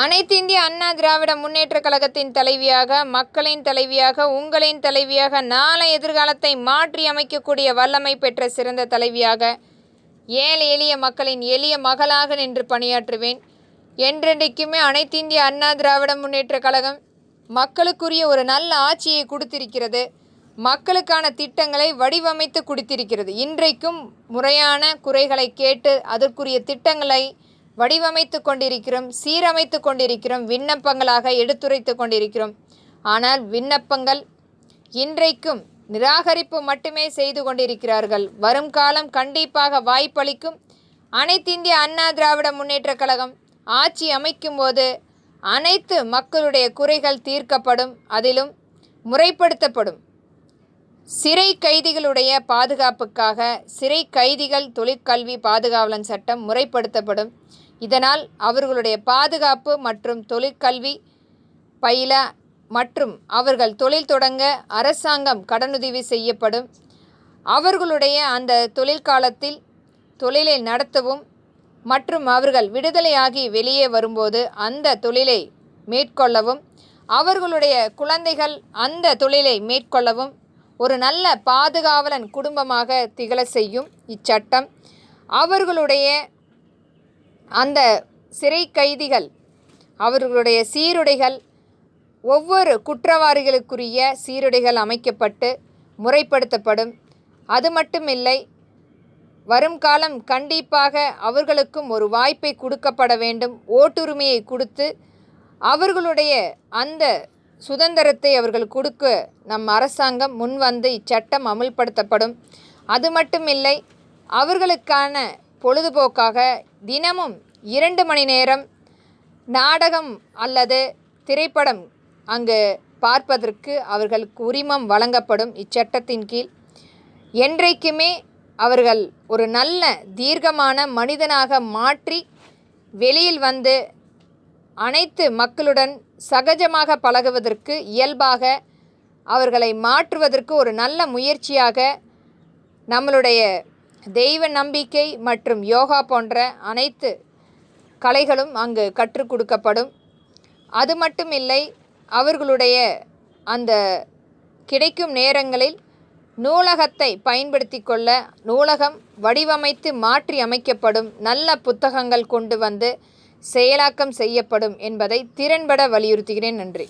அனைத்து இந்திய அண்ணா திராவிட முன்னேற்ற கழகத்தின் தலைவியாக மக்களின் தலைவியாக உங்களின் தலைவியாக நாளை எதிர்காலத்தை மாற்றி அமைக்கக்கூடிய வல்லமை பெற்ற சிறந்த தலைவியாக ஏழை எளிய மக்களின் எளிய மகளாக நின்று பணியாற்றுவேன். என்றென்றைக்குமே அனைத்து இந்திய அண்ணா திராவிட முன்னேற்ற கழகம் மக்களுக்குரிய ஒரு நல்ல ஆட்சியை கொடுத்திருக்கிறது. மக்களுக்கான திட்டங்களை வடிவமைத்து கொடுத்திருக்கிறது. இன்றைக்கும் முறையான குறைகளை கேட்டு அதற்குரிய திட்டங்களை வடிவமைத்து கொண்டிருக்கிறோம் சீரமைத்து கொண்டிருக்கிறோம் விண்ணப்பங்களாக எடுத்துரைத்து கொண்டிருக்கிறோம். ஆனால் விண்ணப்பங்கள் இன்றைக்கும் நிராகரிப்பு மட்டுமே செய்து கொண்டிருக்கிறார்கள். வரும் காலம் கண்டிப்பாக வாய்ப்பளிக்கும். அனைத்திந்திய அண்ணா திராவிட முன்னேற்றக் கழகம் ஆட்சி அமைக்கும் போது அனைத்து மக்களுடைய குறைகள் தீர்க்கப்படும் அதிலும் முறைப்படுத்தப்படும். சிறை கைதிகளுடைய பாதுகாப்புக்காக சிறை கைதிகள் தொழிற்கல்வி பாதுகாவலன் சட்டம் முறைப்படுத்தப்படும். இதனால் அவர்களுடைய பாதுகாப்பு மற்றும் தொழிற்கல்வி பயில மற்றும் அவர்கள் தொழில் தொடங்க அரசாங்கம் கடனுதவி செய்யப்படும். அவர்களுடைய அந்த தொழிற்காலத்தில் தொழிலை நடத்தவும் மற்றும் அவர்கள் விடுதலையாகி வெளியே வரும்போது அந்த தொழிலை மேற்கொள்ளவும் அவர்களுடைய குழந்தைகள் அந்த தொழிலை மேற்கொள்ளவும் ஒரு நல்ல பாதுகாவலன் குடும்பமாக திகழ செய்யும் இச்சட்டம். அவர்களுடைய அந்த சிறை கைதிகள் அவர்களுடைய சீருடைகள் ஒவ்வொரு குற்றவாளிகளுக்குரிய சீருடைகள் அமைக்கப்பட்டு முறைப்படுத்தப்படும். அது மட்டுமில்லை வரும் காலம் கண்டிப்பாக அவர்களுக்கும் ஒரு வாய்ப்பை கொடுக்கப்பட வேண்டும் ஓட்டுரிமையை கொடுத்து அவர்களுடைய அந்த சுதந்திரத்தை அவர்கள் கொடுக்க நம் அரசாங்கம் முன்வந்து இச்சட்டம் அமுல்படுத்தப்படும். அது மட்டுமில்லை அவர்களுக்கான பொழுதுபோக்காக தினமும் இரண்டு மணி நேரம் நாடகம் அல்லது திரைப்படம் அங்கு பார்ப்பதற்கு அவர்களுக்கு உரிமம் வழங்கப்படும் இச்சட்டத்தின் கீழ். என்றைக்குமே அவர்கள் ஒரு நல்ல தீர்க்கமான மனிதனாக மாற்றி வெளியில் வந்து அனைத்து மக்களுடன் சகஜமாக பழகுவதற்கு இயல்பாக அவர்களை மாற்றுவதற்கு ஒரு நல்ல முயற்சியாக நம்மளுடைய தெய்வ நம்பிக்கை மற்றும் யோகா போன்ற அனைத்து கலைகளும் அங்கு கற்றுக் கொடுக்கப்படும். அது மட்டும் இல்லை அவர்களுடைய அந்த கிடைக்கும் நேரங்களில் நூலகத்தை பயன்படுத்தி கொள்ள நூலகம் வடிவமைத்து மாற்றி அமைக்கப்படும் நல்ல புத்தகங்கள் கொண்டு வந்து செயலாக்கம் செய்யப்படும் என்பதை திறன்பட வலியுறுத்துகிறேன். நன்றி.